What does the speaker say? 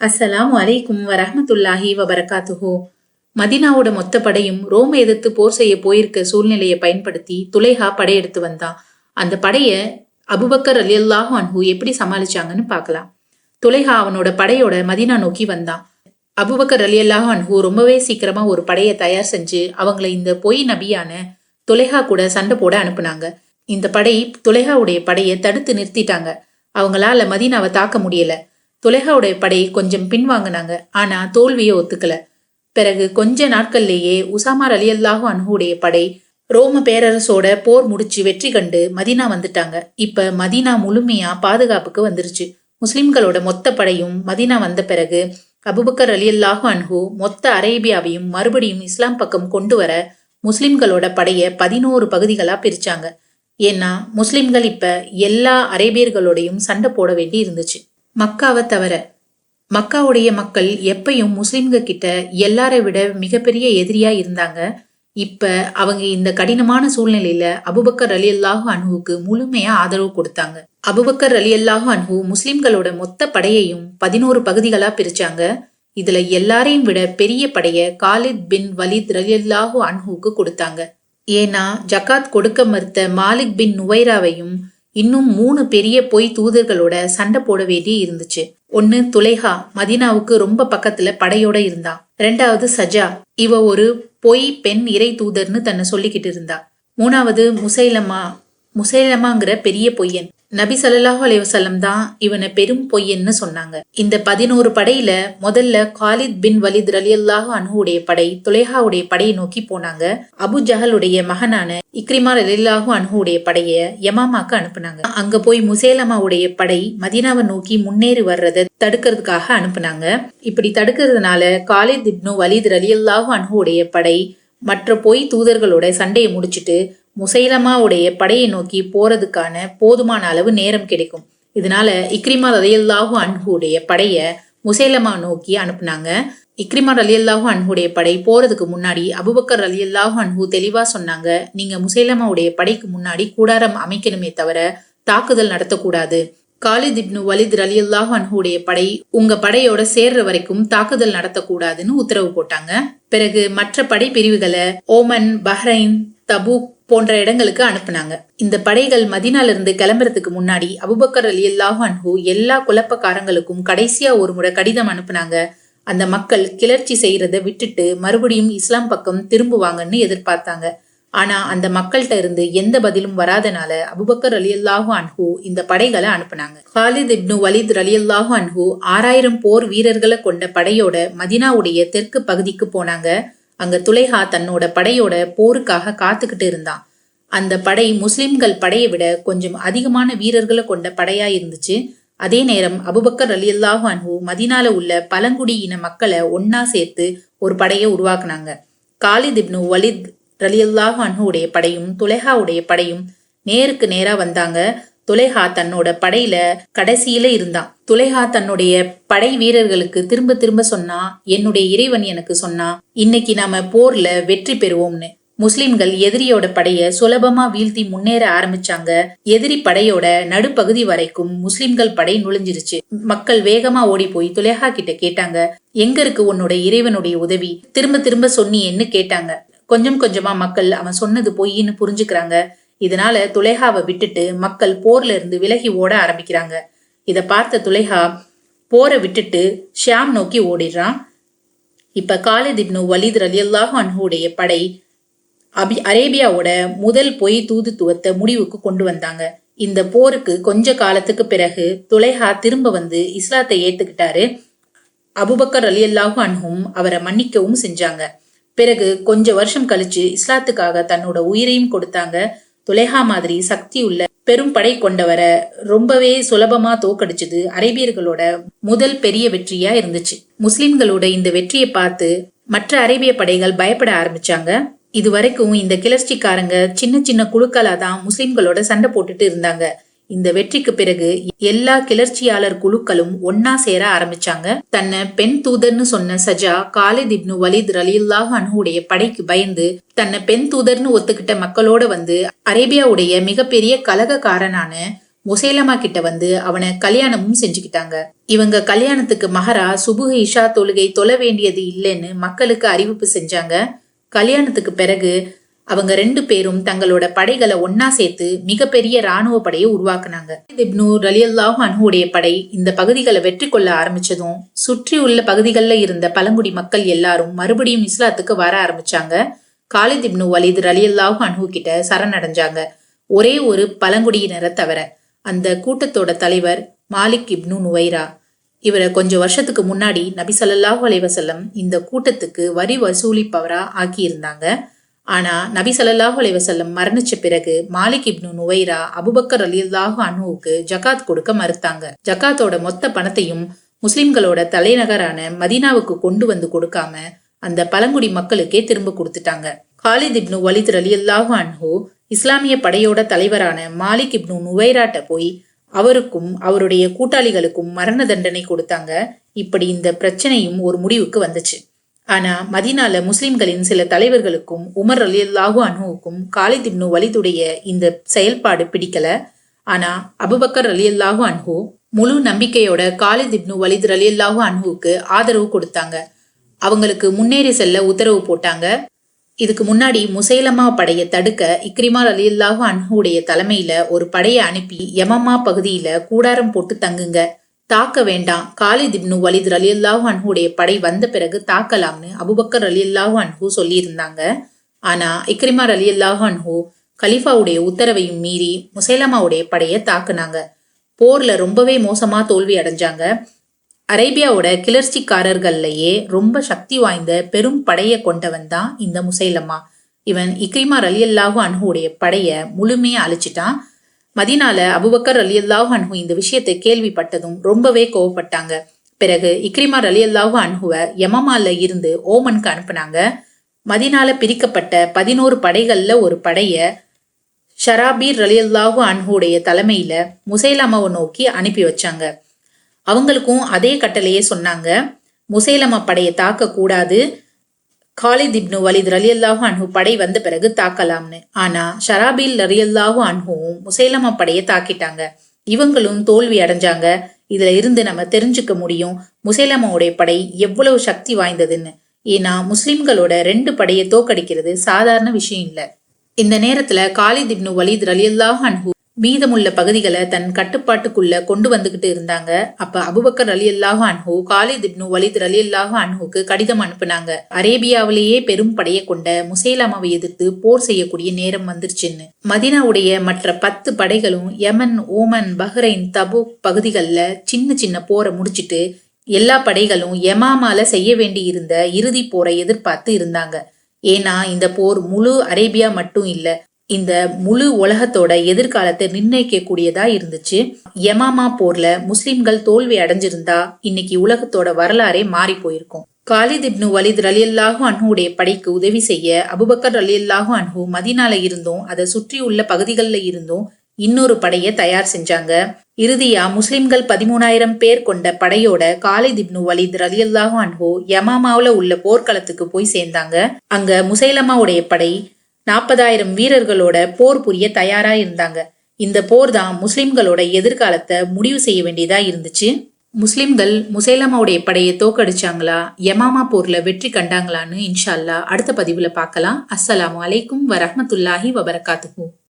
அஸ்ஸலாம் அலைக்கும் வரஹ்மத்துல்லாஹி வபரகாத்துஹோ. மதினாவோட மொத்த படையும் ரோம் எதிர்த்து போர் செய்ய போயிருக்க சூழ்நிலையை பயன்படுத்தி துலைஹா படையெடுத்து வந்தான். அந்த படைய அபுபக்கர் ரலியல்லாஹு அன்ஹு எப்படி சமாளிச்சாங்கன்னு பார்க்கலாம். துலைஹா அவனோட படையோட மதினா நோக்கி வந்தான். அபுபக்கர் ரலியல்லாஹு அன்ஹு ரொம்பவே சீக்கிரமா ஒரு படையை தயார் செஞ்சு அவங்கள இந்த பொய் நபியான துலைஹா கூட சண்டை போட அனுப்புனாங்க. இந்த படை துலைஹாவுடைய படையை தடுத்து நிறுத்திட்டாங்க. அவங்களால மதீனாவை தாக்க முடியலை. துலைஹாவுடைய படை கொஞ்சம் பின்வாங்கினாங்க. ஆனா தோல்வியை ஒத்துக்கல. பிறகு கொஞ்ச நாட்கள்லேயே உசாமார் அலியல்லாஹு அன்ஹுடைய படை ரோம பேரரசோட போர் முடிச்சு வெற்றி கண்டு மதீனா வந்துட்டாங்க. இப்ப மதீனா முழுமையா பாதுகாப்புக்கு வந்துருச்சு. முஸ்லிம்களோட மொத்த படையும் மதீனா வந்த பிறகு அபுபக்கர் அலியல்லாஹு அன்ஹு மொத்த அரேபியாவையும் மறுபடியும் இஸ்லாம் பக்கம் கொண்டு வர முஸ்லிம்களோட படைய பதினோரு பகுதிகளா பிரிச்சாங்க. ஏன்னா முஸ்லிம்கள் இப்ப எல்லா அரேபியர்களோடையும் சண்டை போட வேண்டி இருந்துச்சு. மக்காவை தவிர மக்காவுடைய மக்கள் எப்பையும் முஸ்லிம்க கிட்ட எல்லாரை விட மிகப்பெரிய எதிரியா இருந்தாங்க. இப்ப அவங்க இந்த கடினமான சூழ்நிலையில அபுபக்கர் அலி அல்லாஹு அனுவுக்கு முழுமையா ஆதரவு கொடுத்தாங்க. அபுபக்கர் அலி அல்லாஹு அன்ஹு முஸ்லிம்களோட மொத்த படையையும் பதினோரு பகுதிகளா பிரிச்சாங்க. இதுல எல்லாரையும் விட பெரிய படைய காலித் பின் வலித் ரலி அல்லாஹு அன்ஹுவுக்கு கொடுத்தாங்க. ஏன்னா ஜகாத் கொடுக்க மறுத்த மாலிக் பின் நுவைராவையும் இன்னும் மூணு பெரிய பொய் தூதர்களோட சண்டை போட வேண்டி இருந்துச்சு. ஒன்னு துலைஹா மதினாவுக்கு ரொம்ப பக்கத்துல படையோட இருந்தா. ரெண்டாவது சஜா இவ ஒரு பொய் பெண் இறை தூதர்னு தன்னை சொல்லிக்கிட்டு இருந்தா. மூணாவது முசைலமா முசைலமாங்கிற பெரிய பொய்யன். நபி ஸல்லல்லாஹு அலைவசல்லம் தான் இவனை பெரும் பொய்யன்னு சொன்னாங்க. இந்த பதினோரு படையில முதல்ல காலித் பின் வலித் ரலியல்லாஹு அன்ஹுடைய படை துலேஹாவுடைய படையை நோக்கி போனாங்க. அபு ஜஹலுடைய மகனான இக்ரிமா ரலியல்லாஹு அன்ஹுடைய படைய யமாமாக்கு அனுப்புனாங்க. அங்க போய் முசேலமாவுடைய படை மதீனாவை நோக்கி முன்னேறி வர்றதை தடுக்கிறதுக்காக அனுப்புனாங்க. இப்படி தடுக்கிறதுனால காலித் இப்னு வலித் ரலியல்லாஹு அன்ஹுடைய படை மற்ற பொய் தூதர்களோட சண்டையை முடிச்சிட்டு முசைலமாவுடைய படையை நோக்கி போறதுக்கான போதுமான அளவு நேரம் கிடைக்கும். இதனால இக்ரிமா ரலியல்லாஹு அன்ஹுடைய படைய முசைலமா நோக்கி அனுப்புனாங்க. இக்ரிமா ரலியல்லாஹு அன்ஹுடைய படை போறதுக்கு முன்னாடி அபுபக்கர் ரலியல்லாஹு அன்ஹு தெளிவா சொன்னாங்க நீங்க முசைலமாவுடைய படைக்கு முன்னாடி கூடாரம் அமைக்கணுமே தவிர தாக்குதல் நடத்தக்கூடாது. காலித் இப்னு வலித் ரலியல்லாஹு அன்ஹுடைய படை உங்க படையோட சேர்ற வரைக்கும் தாக்குதல் நடத்தக்கூடாதுன்னு உத்தரவு போட்டாங்க. பிறகு மற்ற படை பிரிவுகளை ஓமன் பஹ்ரைன் தபூக் போன்ற இடங்களுக்கு அனுப்புனாங்க. இந்த படைகள் மதினாலிருந்து கிளம்புறதுக்கு முன்னாடி அபுபக்கர் அலி அல்லாஹு அன்ஹூ எல்லா குழப்பக்காரங்களுக்கும் கடைசியா ஒரு முறை கடிதம் அனுப்புனாங்க. அந்த மக்கள் கிளர்ச்சி செய்யறத விட்டுட்டு மறுபடியும் இஸ்லாம் பக்கம் திரும்புவாங்கன்னு எதிர்பார்த்தாங்க. ஆனா அந்த மக்கள்கிட்ட இருந்து எந்த பதிலும் வராதனால அபுபக்கர் அலி அல்லாஹு அன்ஹூ இந்த படைகளை அனுப்புனாங்க. ஹாலித் இப்னு வலித் அலி அல்லாஹு அன்ஹூ ஆறாயிரம் போர் வீரர்களை கொண்ட படையோட மதினாவுடைய தெற்கு பகுதிக்கு போனாங்க. அங்க துலைஹா தன்னோட படையோட போருக்காக காத்துக்கிட்டு இருந்தான். அந்த படை முஸ்லிம்கள் படையை விட கொஞ்சம் அதிகமான வீரர்களை கொண்ட படையா இருந்துச்சு. அதே நேரம் அபுபக்கர் அலி அல்லாஹு அன்ஹு மதினால உள்ள பழங்குடி இன மக்களை ஒன்னா சேர்த்து ஒரு படையை உருவாக்குனாங்க. காலித் இப்னு வலித் ரலியல்லாஹு அன்ஹுடைய படையும் துலைஹாவுடைய படையும் நேருக்கு நேரா வந்தாங்க. துலைஹா தன்னோட படையில கடைசியில இருந்தான். துலேஹா தன்னுடைய படை வீரர்களுக்கு திரும்ப திரும்ப சொன்னா என்னுடைய இறைவன் எனக்கு சொன்னா இன்னைக்கு நாம போர்ல வெற்றி பெறுவோம்னு. முஸ்லிம்கள் எதிரியோட படைய சுலபமா வீழ்த்தி முன்னேற ஆரம்பிச்சாங்க. எதிரி படையோட நடுப்பகுதி வரைக்கும் முஸ்லிம்கள் படை நுழைஞ்சிருச்சு. மக்கள் வேகமா ஓடி போய் துலேஹா கிட்ட கேட்டாங்க எங்க இருக்கு உன்னோட இறைவனுடைய உதவி? திரும்ப திரும்ப சொன்னியேன்னு கேட்டாங்க. கொஞ்சம் கொஞ்சமா மக்கள் அவன் சொன்னது பொய்ன்னு புரிஞ்சுக்கிறாங்க. இதனால துலேஹாவை விட்டுட்டு மக்கள் போர்ல இருந்து விலகி ஓட ஆரம்பிக்கிறாங்க. இதை பார்த்த துலேஹா போரை விட்டுட்டு ஷியாம் நோக்கி ஓடிடுறான். இப்ப காலித் இப்னு வலித் ரலியல்லாஹு அன்ஹுடைய படை அபி அரேபியாவோட முதல் பொய் தூதுத்துவத்தை முடிவுக்கு கொண்டு வந்தாங்க. இந்த போருக்கு கொஞ்ச காலத்துக்கு பிறகு துலைஹா திரும்ப வந்து இஸ்லாத்தை ஏத்துக்கிட்டாரு. அபுபக்கர் அலி அல்லாஹு அன்ஹும் அவரை மன்னிக்கவும் செஞ்சாங்க. பிறகு கொஞ்ச வருஷம் கழிச்சு இஸ்லாத்துக்காக தன்னோட உயிரையும் கொடுத்தாங்க. துலேஹா மாதிரி சக்தி உள்ள பெரும் படை கொண்டவரை ரொம்பவே சுலபமா தோக்கடிச்சது அரேபியர்களோட முதல் பெரிய வெற்றியா இருந்துச்சு. முஸ்லிம்களோட இந்த வெற்றியை பார்த்து மற்ற அரேபிய படைகள் பயப்பட ஆரம்பிச்சாங்க. இது வரைக்கும் இந்த கிளர்ச்சிக்காரங்க சின்ன சின்ன குழுக்களா தான் முஸ்லிம்களோட சண்டை போட்டுட்டு இருந்தாங்க. இந்த வெற்றிக்கு பிறகு எல்லா கிளர்ச்சியாளர் குழுக்களும் ஒன்னா சேர ஆரம்பிச்சாங்க. தன்னை பெண் தூதர்னு சொன்ன சஜா காலித் இப்னு வலித் ரலியுல்லாஹ் அனுடைய படைக்கு பயந்து தன்னை பெண் தூதர்னு ஒத்துக்கிட்ட மக்களோட வந்து அரேபியாவுடைய மிகப்பெரிய கலகக்காரனான முசேலமா கிட்ட வந்து அவனை கல்யாணமும் செஞ்சுக்கிட்டாங்க. இவங்க கல்யாணத்துக்கு மகரா சுபுக இஷா தொழுகை தொழ வேண்டியது இல்லைன்னு மக்களுக்கு அறிவிப்பு செஞ்சாங்க. கல்யாணத்துக்கு பிறகு அவங்க ரெண்டு பேரும் தங்களோட படைகளை ஒன்னா சேர்த்து மிகப்பெரிய ராணுவ படையை உருவாக்குனாங்க. இப்னு ரலியல்லாஹு அன்ஹுடைய படை இந்த பகுதிகளை வெற்றி கொள்ள ஆரம்பிச்சதும் சுற்றி உள்ள பகுதிகளில் இருந்த பழங்குடி மக்கள் எல்லாரும் மறுபடியும் இஸ்லாத்துக்கு வர ஆரம்பிச்சாங்க. காலித் இப்னு வலித் ரலியல்லாஹு அன்ஹு கிட்ட சரணடைஞ்சாங்க. ஒரே ஒரு பழங்குடியினரை தவிர அந்த கூட்டத்தோட தலைவர் மாலிக் இப்னு நுவைரா. இவரை கொஞ்சம் வருஷத்துக்கு முன்னாடி நபி சல்லாஹூ அலைவசல்லம் இந்த கூட்டத்துக்கு வரி வசூலிப்பவரா ஆக்கியிருந்தாங்க. ஆனா நபி ஸல்லல்லாஹு அலைவசல்லம் மரணிச்ச பிறகு மாலிக் இப்னு நுவைரா அபுபக்கர் ரலியல்லாஹு அனுவுக்கு ஜகாத் கொடுக்க மறுத்தாங்க. ஜகாத்தோட மொத்த பணத்தையும் முஸ்லிம்களோட தலைநகரான மதீனாவுக்கு கொண்டு வந்து கொடுக்காம அந்த பழங்குடி மக்களுக்கே திரும்ப கொடுத்துட்டாங்க. காலித் இப்னு வலித் ரலியல்லாஹு அன்ஹு இஸ்லாமிய படையோட தலைவரான மாலிக் இப்னு நுவைராட்ட போய் அவருக்கும் அவருடைய கூட்டாளிகளுக்கும் மரண தண்டனை கொடுத்தாங்க. இப்படி இந்த பிரச்சனையும் ஒரு முடிவுக்கு வந்துச்சு. ஆனா மதினால முஸ்லிம்களின் சில தலைவர்களுக்கும் உமர் அலியல்லாஹு அனுவுக்கும் காலித் இப்னு வலிதுடைய இந்த செயல்பாடு பிடிக்கல. ஆனா அபுபக்கர் அலி அல்லாஹூ அன்ஹு முழு நம்பிக்கையோட காலித் இப்னு வலித் அலியல்லாஹு அன்ஹுவுக்கு ஆதரவு கொடுத்தாங்க. அவங்களுக்கு முன்னேறி செல்ல உத்தரவு போட்டாங்க. இதுக்கு முன்னாடி முசைலமா படையை தடுக்க இக்ரிமா அலியல்லாஹு அன்ஹுடைய தலைமையில ஒரு படையை அனுப்பி யமமா பகுதியில கூடாரம் போட்டு தங்குங்க. தாக்க வேண்டாம். காலித் இப்னு வலித் ரலியல்லாஹு அன்ஹுடைய படை வந்த பிறகு தாக்கலாம்னு அபுபக்கர் ரலியல்லாஹு அன்ஹு சொல்லியிருந்தாங்க. ஆனா இக்ரிமா ரலியல்லாஹு அன்ஹு கலீஃபாவுடைய உத்தரவையும் மீறி முசைலமாவுடைய படையை தாக்குனாங்க. போர்ல ரொம்பவே மோசமா தோல்வி அடைஞ்சாங்க. அரேபியாவோட கிளர்ச்சிக்காரர்கள்லயே ரொம்ப சக்தி வாய்ந்த பெரும் படையை கொண்டவன் தான் இந்த முசைலமா. இவன் இக்ரிமா ரலியல்லாஹு அன்ஹுடைய படைய முழுமையா அழிச்சிட்டான். மதினால அபுபக்கர் அல்லாஹ் அன்ஹு இந்த விஷயத்தை கேள்விப்பட்டதும் ரொம்பவே கோவப்பட்டாங்க. பிறகு இக்ரிமா ரலியல்லாஹு அன்ஹுவை யமமால இருந்து ஓமனுக்கு அனுப்புனாங்க. மதினால பிரிக்கப்பட்ட பதினோரு படைகள்ல ஒரு படைய ஷராபீர் ரலியல்லாஹு அன்ஹுடைய தலைமையில முசைலாமாவை நோக்கி அனுப்பி வச்சாங்க. அவங்களுக்கும் அதே கட்டளையே சொன்னாங்க. முசைலமா படையை தாக்க கூடாது காலித் இப்னு வலித் ரலியல்லாஹு அன்ஹு படை வந்த பிறகு தாக்கலாம்னு. ஆனா ஷராபில் ரலியல்லாஹு அன்ஹுவும் முசைலமா படையை தாக்கிட்டாங்க. இவங்களும் தோல்வி அடைஞ்சாங்க. இதுல இருந்து நம்ம தெரிஞ்சுக்க முடியும் முசைலமாவுடைய படை எவ்வளவு சக்தி வாய்ந்ததுன்னு. ஏன்னா முஸ்லிம்களோட ரெண்டு படையை தோக்கடிக்கிறது சாதாரண விஷயம் இல்ல. இந்த நேரத்துல காலித் இப்னு வலித் ரலியல்லாஹு அன்ஹு மீதமுள்ள பகுதிகளை தன் கட்டுப்பாட்டுக்குள்ள கொண்டு வந்துகிட்டு இருந்தாங்க. அப்ப அபுபக்கர் அலி அல்லாஹு அன்ஹு காலித் இப்னு வலித் அலி அல்லாஹு அன்ஹுக்கு கடிதம் அனுப்புனாங்க. அரேபியாவிலேயே பெரும் படையை கொண்ட முசைலாமாவை எதிர்த்து போர் செய்யக்கூடிய நேரம் வந்துருச்சுன்னு. மதினாவுடைய மற்ற பத்து படைகளும் யமன் ஓமன் பஹ்ரைன் தபு பகுதிகளில் சின்ன சின்ன போரை முடிச்சிட்டு எல்லா படைகளும் யமாமால செய்ய வேண்டி இருந்த இறுதி போரை எதிர்பார்த்து இருந்தாங்க. ஏன்னா இந்த போர் முழு அரேபியா மட்டும் இல்ல இந்த முழு உலகத்தோட எதிர்காலத்தை நிர்ணயிக்கக்கூடியதா இருந்துச்சு. யமாமா போர்ல முஸ்லிம்கள் தோல்வி அடைஞ்சிருந்தா இன்னைக்கு உலகத்தோட வரலாறே மாறி போயிருக்கும். காலித் இப்னு வலித் ரலியல்லாஹு அன்ஹுடைய படைக்கு உதவி செய்ய அபுபக்கர் ரலியல்லாஹு அன்ஹு மதினால இருந்தும் அதை சுற்றி உள்ள பகுதிகளில் இருந்தும் இன்னொரு படையை தயார் செஞ்சாங்க. இறுதியா முஸ்லிம்கள் பதிமூணாயிரம் பேர் கொண்ட படையோட காலித் இப்னு வலித் ரலியல்லாஹு அன்ஹு யமாமாவில் உள்ள போர்க்களத்துக்கு போய் சேர்ந்தாங்க. அங்க முசைலமாவுடைய படை நாற்பதாயிரம் வீரர்களோட போர் புரிய தயாரா இருந்தாங்க. இந்த போர் தான் முஸ்லிம்களோட எதிர்காலத்தை முடிவு செய்ய வேண்டியதா இருந்துச்சு. முஸ்லிம்கள் முசைலமாவுடைய படையை தோக்கடிச்சாங்களா யமாமா போர்ல வெற்றி கண்டாங்களான்னு இன்ஷால்லா அடுத்த பதிவுல பார்க்கலாம். அஸ்ஸலாம் அலைக்கும் வரஹ்மத்துல்லாஹி வபரகாத்துக்கும்